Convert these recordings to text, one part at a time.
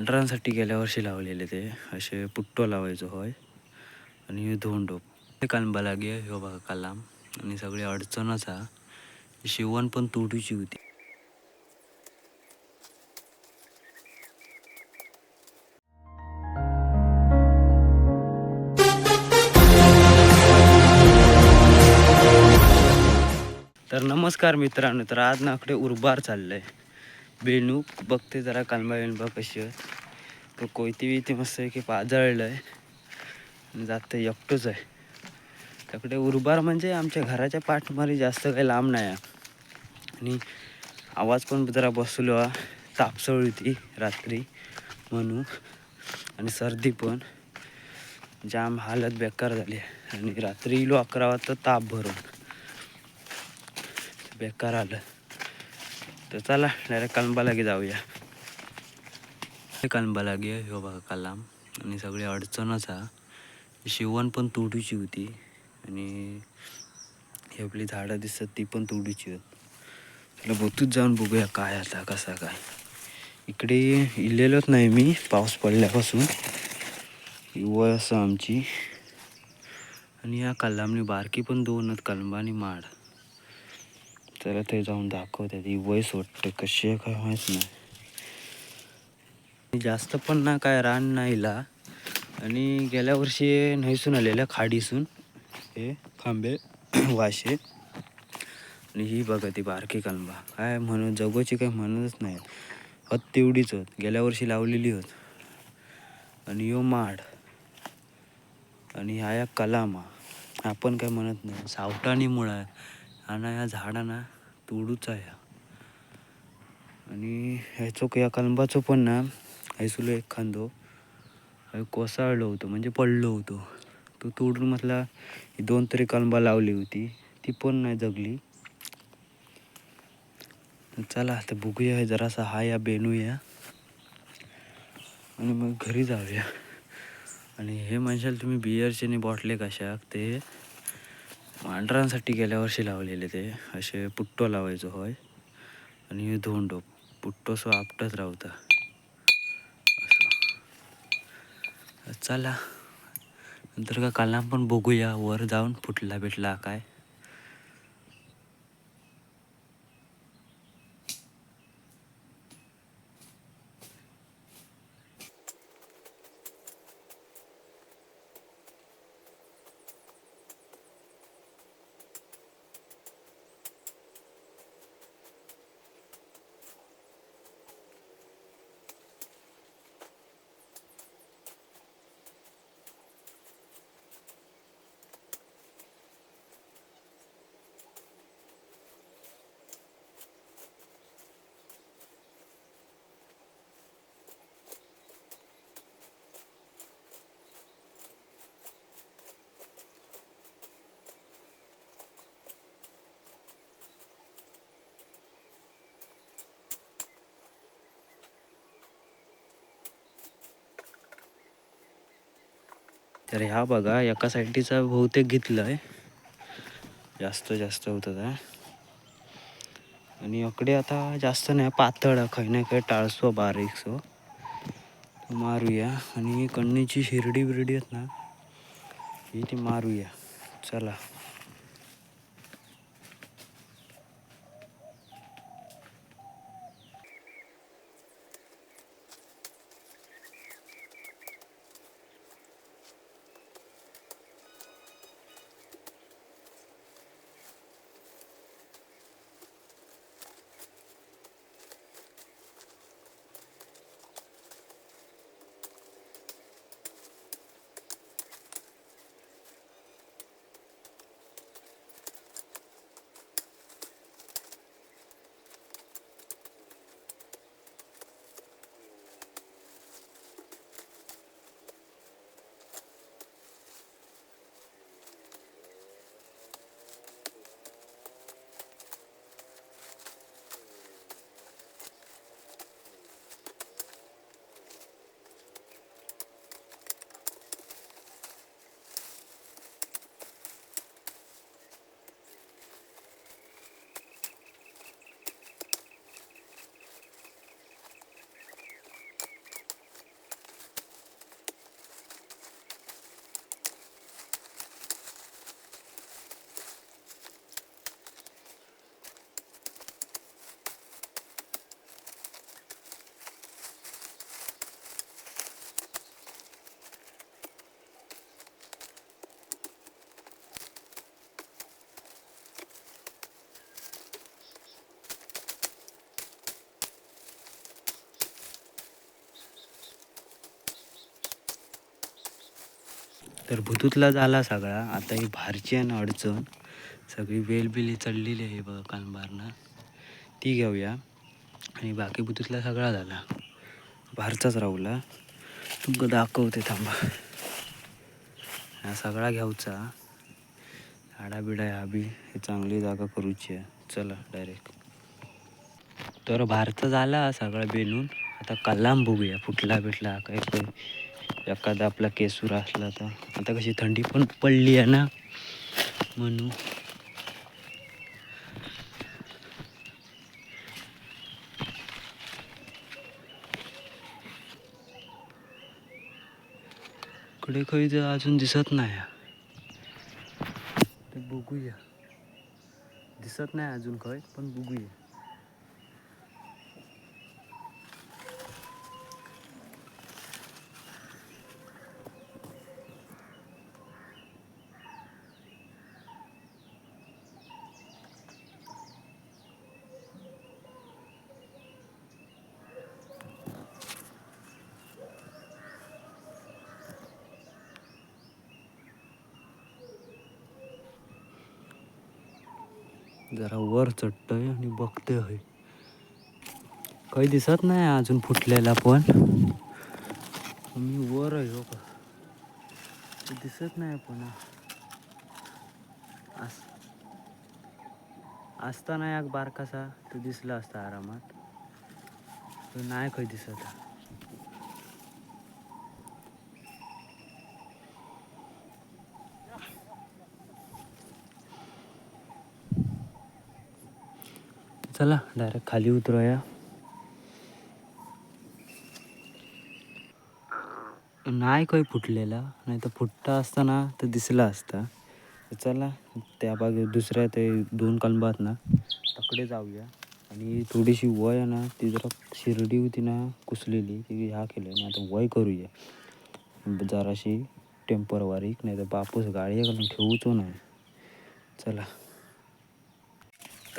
मांढरांसाठी गेल्या वर्षी लावलेले ते. असे पुट्टो लावायचो होय. आणि ह्यो धोंडो कालंबा लागे ह्यो बघा कालाम आणि सगळी अडचणच हा. शिवण पण तुडूची होती. तर नमस्कार मित्रांनो तर आज नाकडे आकडे चाललंय. बेणूक बघते जरा कालंबा बघ कशी आहेत तो कोयती बिती मस्त आहे की पाजळलं आहे जातं एकटोच आहे. त्याकडे उर्बार म्हणजे आमच्या घराच्या पाठमारी जास्त काही लांब नाही आहे. आणि आवाज पण जरा बसलो हा तापसळ होती रात्री म्हणून आणि सर्दी पण. जाम हालत बेकार झाली आणि रात्री इलो अकरा वाजता ताप भरून. बेकार आलं. तर चला डायरेक्ट कलंबा लागे जाऊया. हे कलंबा लागे ह्यो हो बघा कलाम. आणि सगळी अडचणच हा. शिवण पण तुडूची होती. आणि ही आपली झाडं दिसतात ती पण तुडूची होत चला बोतूच जाऊन बघूया काय आता कसा काय. इकडे इलेलोच नाही मी पाऊस पडल्यापासून. ही असं आमची. आणि या कलामनी बारकी पण दोन आहेत कलंबा आणि माड. तर ते जाऊन दाखवतात ही वयस वाटते कशी आहे काय माहीत नाही. जास्त पण ना काय रान नाहीला. आणि गेल्या वर्षी न्हैसून आलेल्या खाडीसून. हे खांबे वाशे. आणि ही बघा ती बारकी कलंबा काय म्हणून जगोची काय म्हणतच नाही हत तेवढीच होत. गेल्या वर्षी लावलेली होत. आणि यो माड. आणि ह्या या कलामा. आपण काय म्हणत नाही. सावटाणी मुळा आहे. आणि ह्या झाडांना तोडूच आहे. आणि ह्याचो या कलंबाचो पण ना हैसुलो एक खांदो कोसाळलो कोसळलो होतो म्हणजे पडलो होतो. तो तोडून म्हटला दोन तरी कलंबा लावली होती ती पण नाही जगली. चला आता बघूया हे जरासा हा या बेनूया आणि मग घरी जाऊया. आणि हे म्हणशाल तुम्ही बियरचे आणि बॉटले कशा ते मांढरांसाठी गेल्या वर्षी लावलेले ते. असे पुट्टो लावायचो होय. आणि धोंडो पुट्टो सो आपटच रावता असं. चला. नंतर का कालना पण बघूया. वर जाऊन फुटला भेटला काय. तर ह्या बघा एका साईडचा बहुतेक घेतलं आहे जास्त जास्त होतं आहे आणि इकडे आता जास्त नाही पातळ आहे, नाही काही टाळसो बारीकसो मारूया. आणि कण्णीची शिर्डी बिरडी आहेत ना ही ती मारूया. चला. तर भुतूतला झाला सगळा. आता ही भारची आहे ना अडचण. सगळी वेलबिली चढलेली आहे बघा कानबारनं ती घेऊया. आणि बाकी भुतूतला सगळा झाला. भारचाच राहूला. तुमका दाखवते थांबा. हा सगळा घ्यावचा. झाडा बिडा ह्या बी हे चांगली जागा करूची आहे. चला डायरेक्ट तर भारचा झाला सगळा बेनून आता कलाम बघूया. फुटला बिटला काय काय. एखादा आपला केसूर असला तर. आता कशी थंडी पण पडली आहे ना. म्हणून इकडे काही तर अजून दिसत नाही. ते बघूया. दिसत नाही अजून काय पण बघूया. जरा वर चढतोय आणि बघतोय. आहे काही दिसत नाही अजून फुटलेला पण. मी वर आहे हो का? दिसत नाही पण. आस असताना एक बारकासा. तो दिसला असता आरामात. पण नाही काही दिसत. चला डायरेक्ट खाली उतरूया. नाही काही फुटलेला नाही तर फुटता असताना तर दिसला असता. चला त्या बागे दुसऱ्या ते दोन कलबात ना तकडे जाऊया. आणि थोडीशी वय आहे ना ती जरा शिर्डी होती ना कुसलेली ती ह्या केलं आणि आता वय करूया. जराशी टेम्परवारीक नाही तर बापूस गाडी घालून ठेवूचो नाही. चला.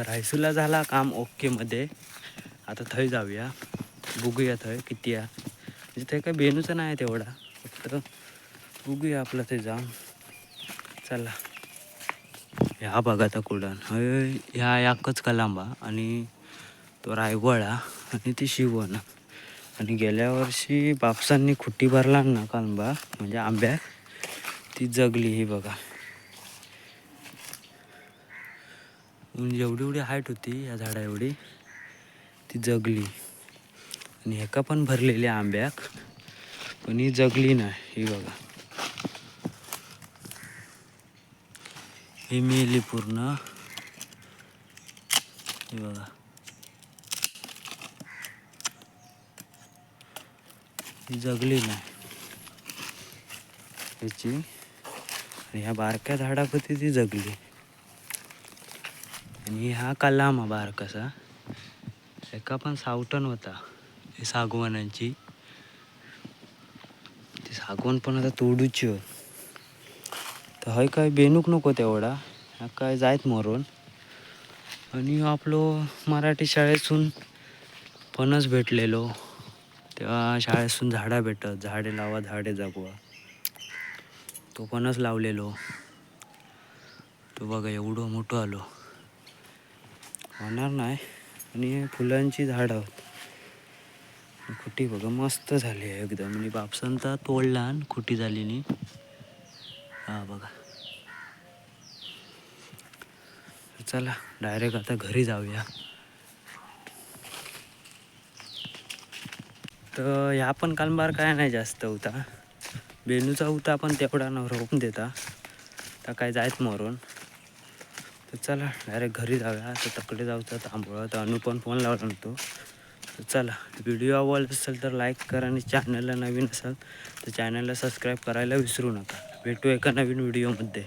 तर हायसूला झाला काम ओकेमध्ये आता थंय जाऊया. बघूया थंय किती आहे. म्हणजे थंय काय बेनूचं नाही तेवढा. फक्त बघूया आपलं ते जाम चला. ह्या बघाचा कुडान हय ह्या याकच कलांबा आणि तो रायवळा आणि ती शिवण. आणि गेल्या वर्षी बापसांनी खुट्टी भरला ना कालंबा. म्हणजे आंब्या. ती जगली ही बघा. म्हणजे एवढी एवढी हाईट होती या झाडा एवढी. ती जगली. आणि ह्याका पण भरलेली आंब्याक. पण ही जगली नाही ही बघा. ही मेली पूर्ण. ही बघा. ही जगली नाही. ह्याची. आणि ह्या बारक्या झाडापती ती जगली. आणि हा कलामा बारकासा एका पण सावटण होता हे सागवानांची. ती सागवण पण आता तोडूची होत. तर हय काय बेनूक नको तेवढा हा काय जायत मरून. आणि आपलो मराठी शाळेतून फणस भेटलेलो तेव्हा शाळेतून झाडा भेटत झाडे लावा झाडे जगवा. तो फणस लावलेलो. तो बघा एवढं मोठं आलो. होणार नाही. आणि फुलांची झाडं. आहोत खुटी बघा मस्त झाली आहे एकदम. म्हणजे बापसांचा तोडला आणि खुटी झालेली. हा बघा. चला डायरेक्ट आता घरी जाऊया. तर ह्या पण कालबार काय नाही जास्त होता बेनूचा होता पण तेवढा न रोवून देता. तर काय जायत मरून. तर चला डायरेक्ट घरी जाऊया. तर तकडे जाऊचा थांबवलं तर अनु पण फोन लावला नव्हतो तर चला व्हिडिओ आवडला असेल तर लाईक करा आणि चॅनलला नवीन असाल तर चॅनलला सबस्क्राईब करायला विसरू नका. भेटू एका नवीन व्हिडिओमध्ये